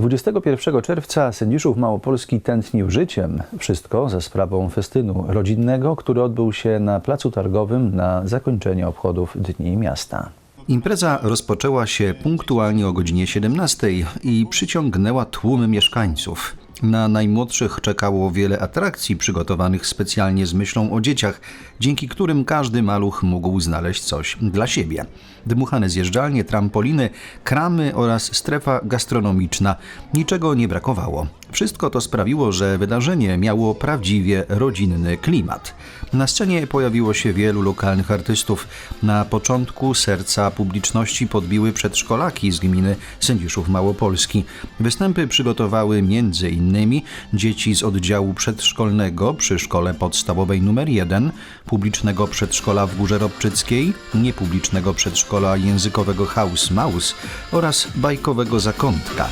21 czerwca Sędziszów Małopolski tętnił życiem. Wszystko za sprawą festynu rodzinnego, który odbył się na Placu Targowym na zakończenie obchodów Dni Miasta. Impreza rozpoczęła się punktualnie o godzinie 17 i przyciągnęła tłumy mieszkańców. Na najmłodszych czekało wiele atrakcji przygotowanych specjalnie z myślą o dzieciach, dzięki którym każdy maluch mógł znaleźć coś dla siebie. Dmuchane zjeżdżalnie, trampoliny, kramy oraz strefa gastronomiczna. Niczego nie brakowało. Wszystko to sprawiło, że wydarzenie miało prawdziwie rodzinny klimat. Na scenie pojawiło się wielu lokalnych artystów. Na początku serca publiczności podbiły przedszkolaki z gminy Sędziszów Małopolski. Występy przygotowały m.in. dzieci z oddziału przedszkolnego przy szkole podstawowej nr 1, publicznego przedszkola w Górze Robczyckiej, niepublicznego przedszkola językowego Haus Maus oraz bajkowego zakątka.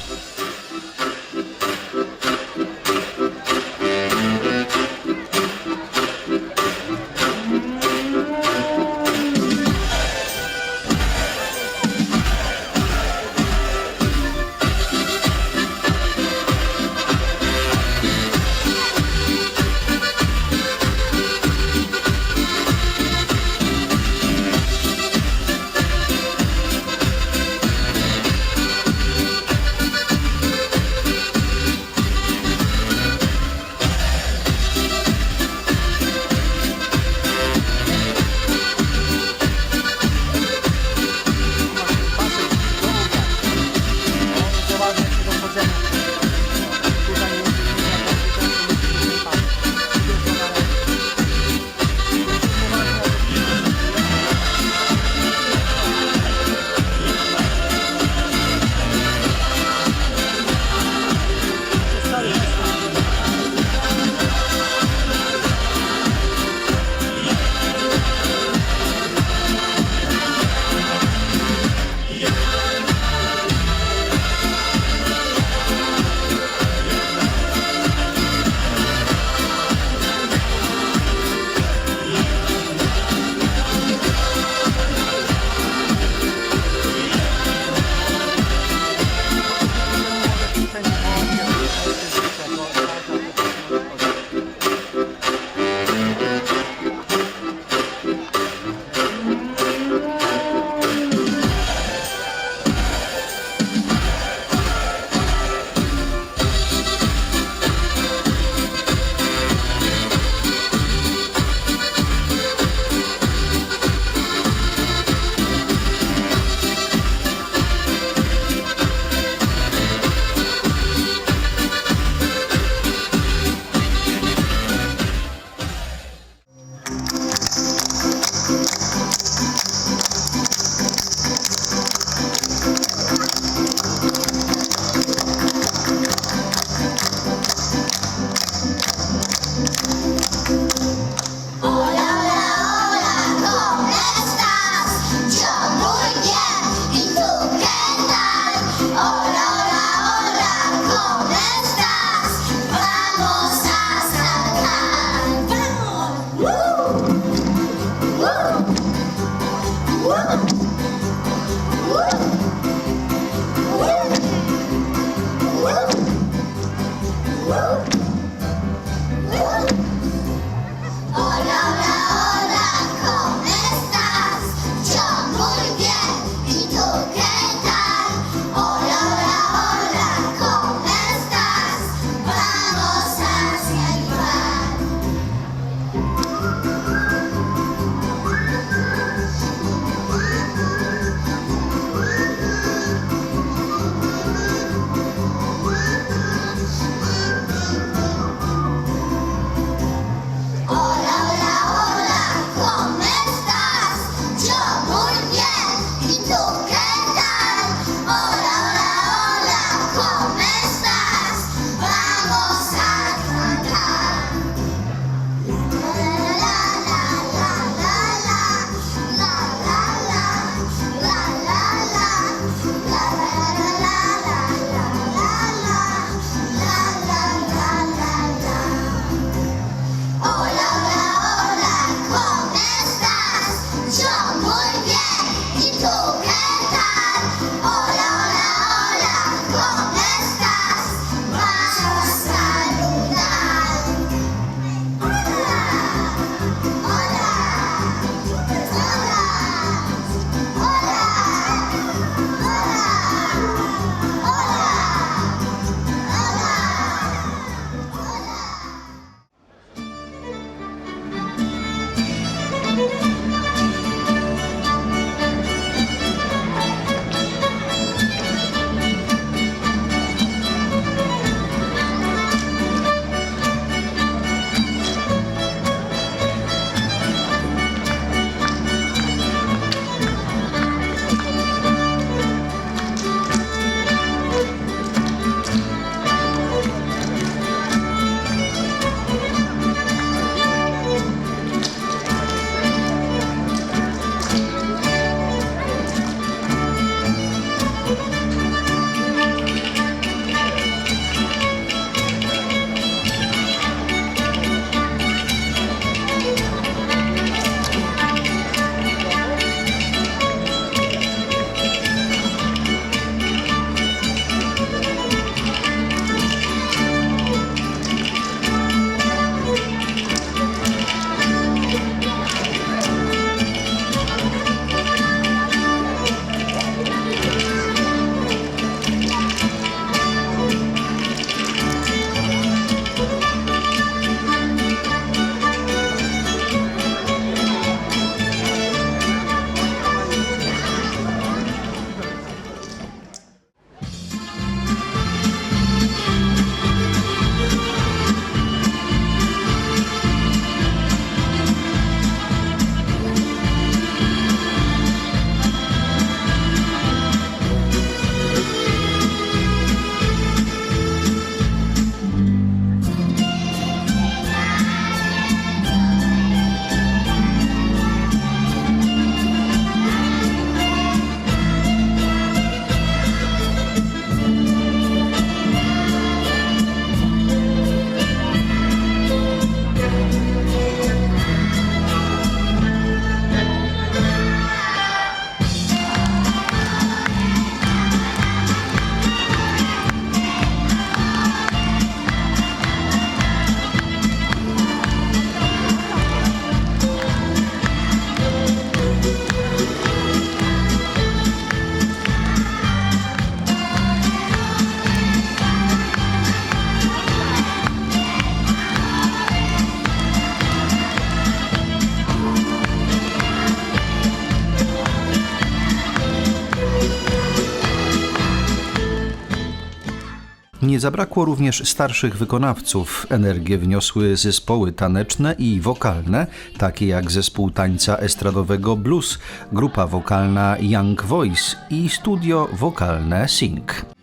Nie zabrakło również starszych wykonawców. Energię wniosły zespoły taneczne i wokalne, takie jak zespół tańca estradowego Blues, grupa wokalna Young Voice i studio wokalne Sync.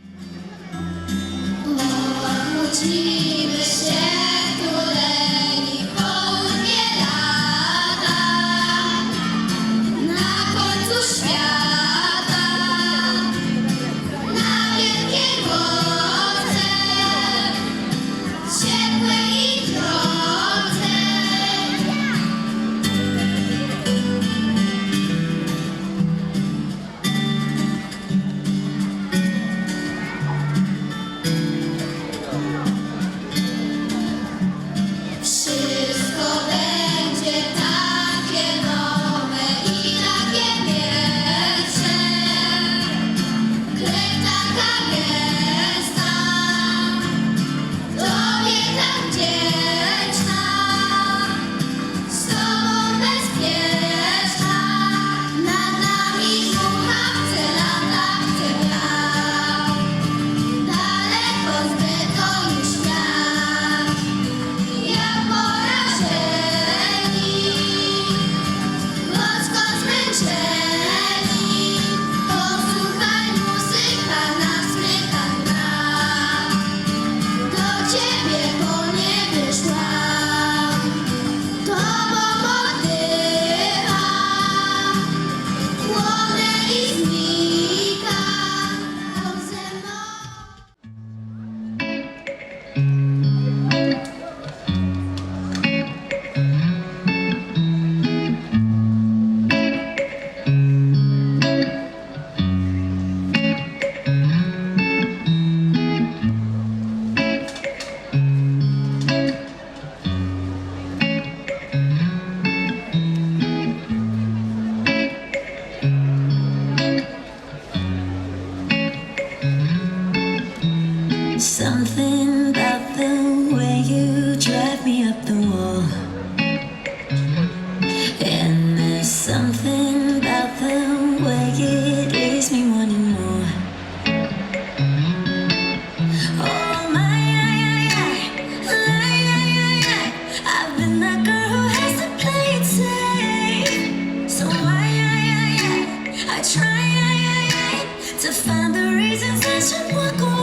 Xuân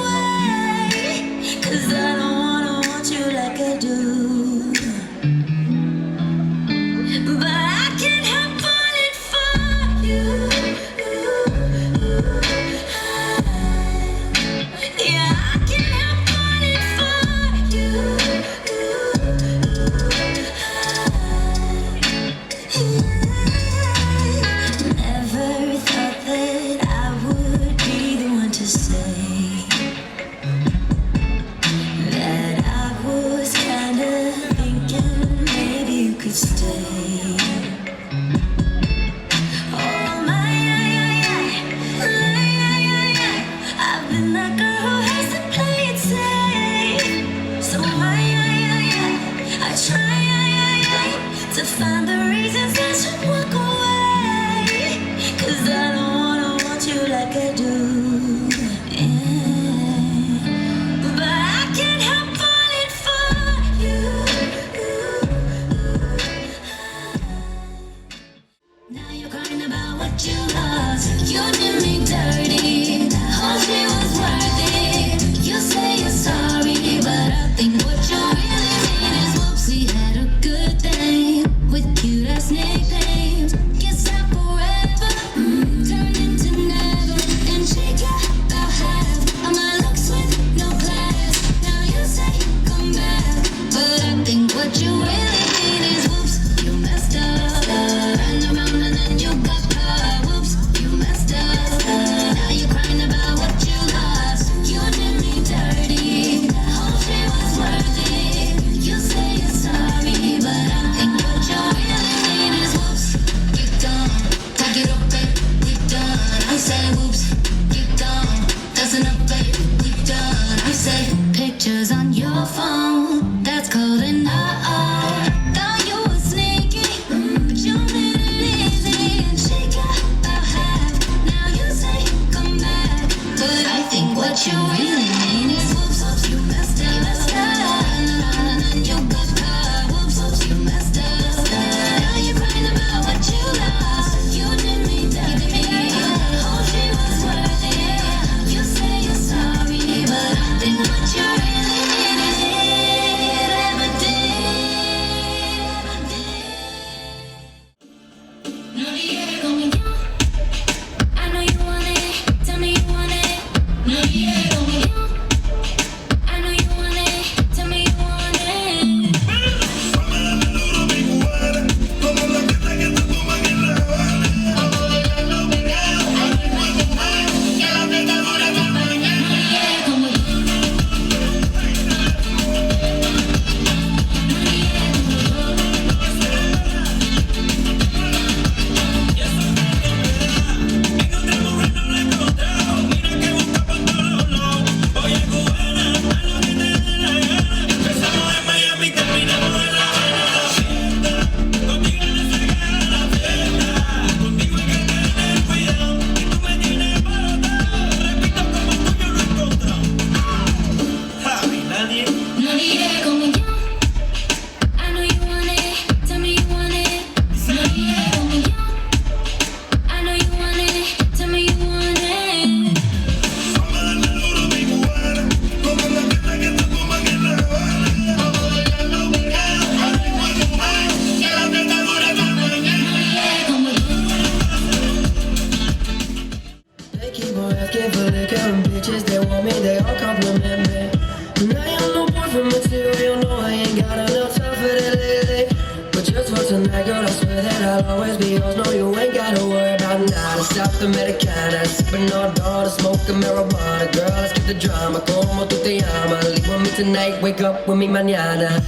mi mañana.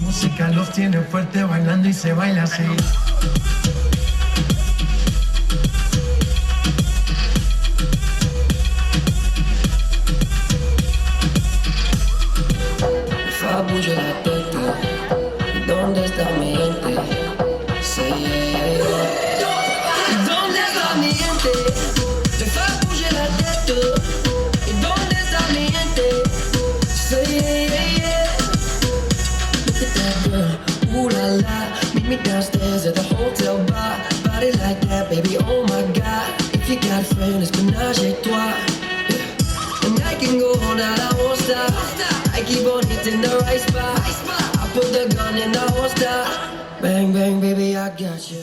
Música los tiene fuerte bailando y se baila así. j'ai toi. And I can go on that I won't stop. I keep on hitting the right spot. I put the gun in the holster. Bang, bang, baby, I got you.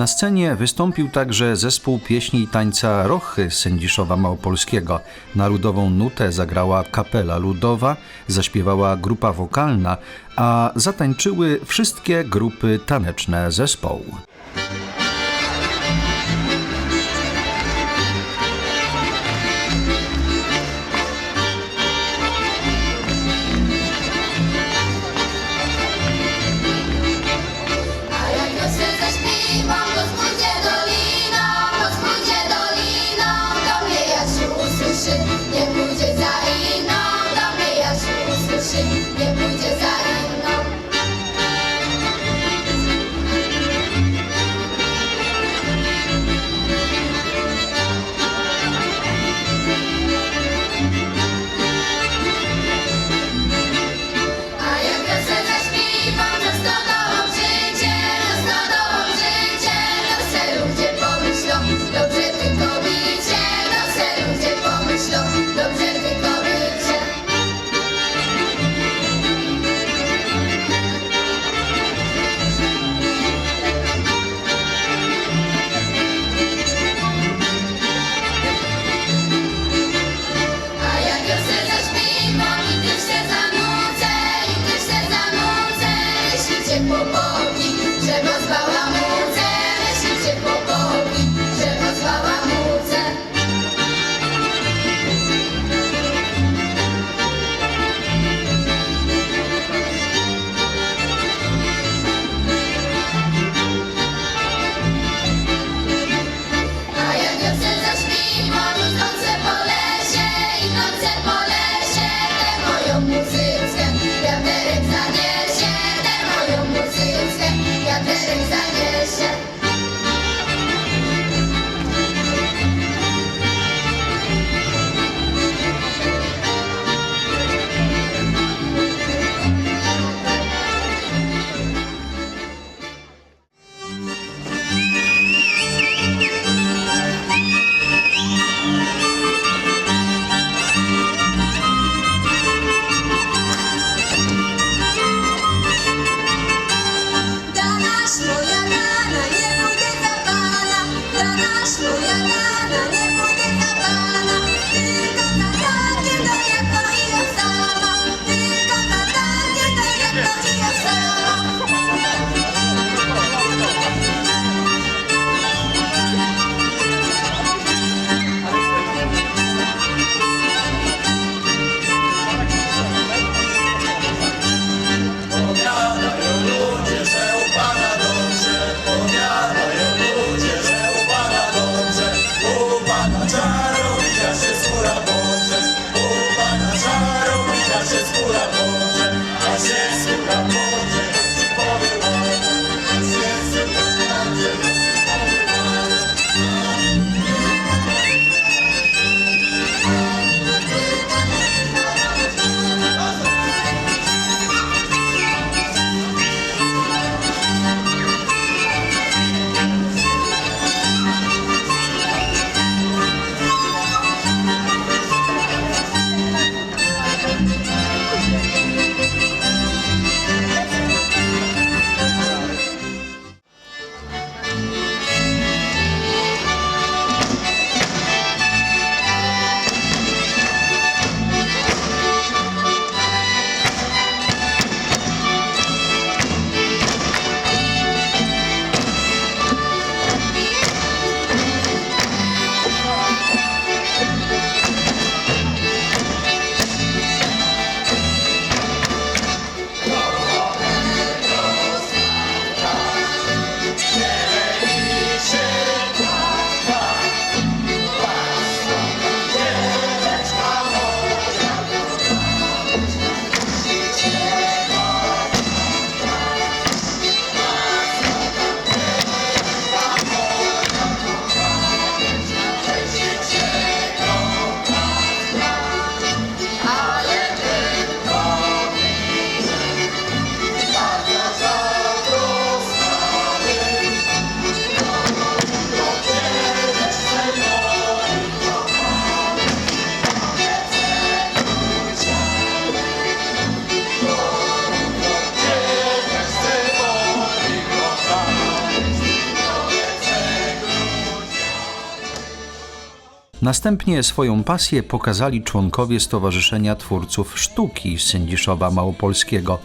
Na scenie wystąpił także zespół pieśni i tańca Rochy Sędziszowa Małopolskiego. Narodową nutę zagrała kapela ludowa, zaśpiewała grupa wokalna, a zatańczyły wszystkie grupy taneczne zespołu. Następnie swoją pasję pokazali członkowie Stowarzyszenia Twórców Sztuki z Sędziszowa Małopolskiego.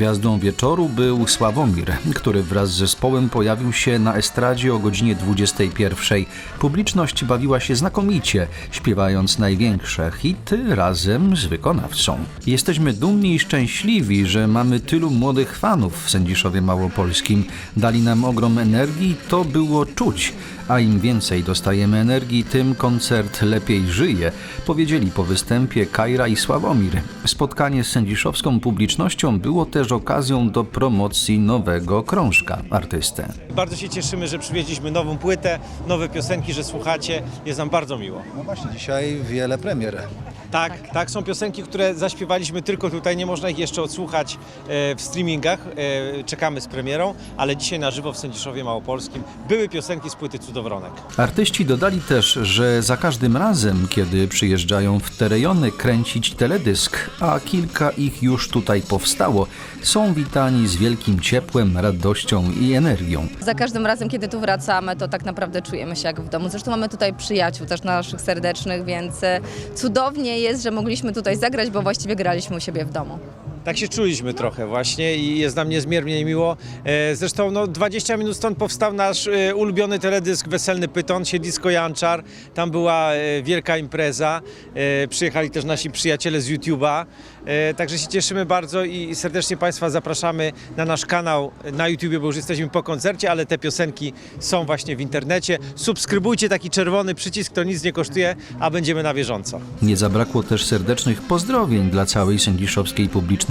Gwiazdą wieczoru był Sławomir, który wraz z zespołem pojawił się na estradzie o godzinie 21. Publiczność bawiła się znakomicie, śpiewając największe hity razem z wykonawcą. Jesteśmy dumni i szczęśliwi, że mamy tylu młodych fanów w Sędziszowie Małopolskim. Dali nam ogrom energii, to było czuć. A im więcej dostajemy energii, tym koncert lepiej żyje, powiedzieli po występie Kajra i Sławomir. Spotkanie z sędziszowską publicznością było też okazją do promocji nowego krążka artysty. Bardzo się cieszymy, że przywieźliśmy nową płytę, nowe piosenki, że słuchacie. Jest nam bardzo miło. No właśnie, dzisiaj wiele premier. Tak, tak, są piosenki, które zaśpiewaliśmy tylko tutaj, nie można ich jeszcze odsłuchać e, w streamingach. E, czekamy z premierą, ale dzisiaj na żywo w Sędziszowie Małopolskim były piosenki z płyty Cudowronek. Artyści dodali też, że za każdym razem, kiedy przyjeżdżają w te rejony kręcić teledysk, a kilka ich już tutaj powstało, są witani z wielkim ciepłem, radością i energią. Za każdym razem, kiedy tu wracamy, to tak naprawdę czujemy się jak w domu. Zresztą mamy tutaj przyjaciół też naszych serdecznych, więc e, cudownie jest, że mogliśmy tutaj zagrać, bo właściwie graliśmy u siebie w domu. Tak się czuliśmy trochę właśnie i jest nam niezmiernie miło. E, Zresztą no, 20 minut stąd powstał nasz e, ulubiony teledysk Weselny Pyton, siedlisko Janczar. Tam była e, wielka impreza. Przyjechali też nasi przyjaciele z YouTube'a. Także się cieszymy bardzo i serdecznie Państwa zapraszamy na nasz kanał na YouTubie, bo już jesteśmy po koncercie, ale te piosenki są właśnie w internecie. Subskrybujcie taki czerwony przycisk, to nic nie kosztuje, a będziemy na bieżąco. Nie zabrakło też serdecznych pozdrowień dla całej sędziszowskiej publiczności,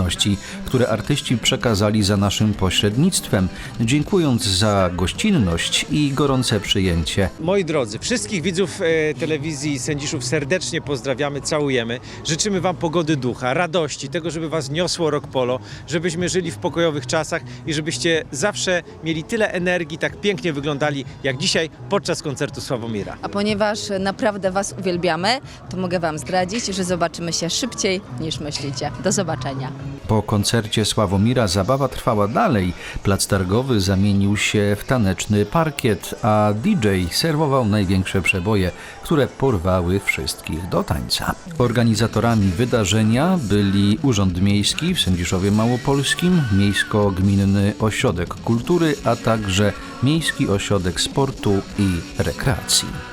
które artyści przekazali za naszym pośrednictwem, dziękując za gościnność i gorące przyjęcie. Moi drodzy, wszystkich widzów e, telewizji Sędziszów serdecznie pozdrawiamy, całujemy. Życzymy Wam pogody ducha, radości, tego, żeby Was niosło rok polo, żebyśmy żyli w pokojowych czasach i żebyście zawsze mieli tyle energii, tak pięknie wyglądali jak dzisiaj podczas koncertu Sławomira. A ponieważ naprawdę Was uwielbiamy, to mogę Wam zdradzić, że zobaczymy się szybciej niż myślicie. Do zobaczenia. Po koncercie Sławomira zabawa trwała dalej. Plac targowy zamienił się w taneczny parkiet, a DJ serwował największe przeboje, które porwały wszystkich do tańca. Organizatorami wydarzenia byli Urząd Miejski w Sędziszowie Małopolskim, Miejsko-Gminny Ośrodek Kultury, a także Miejski Ośrodek Sportu i Rekreacji.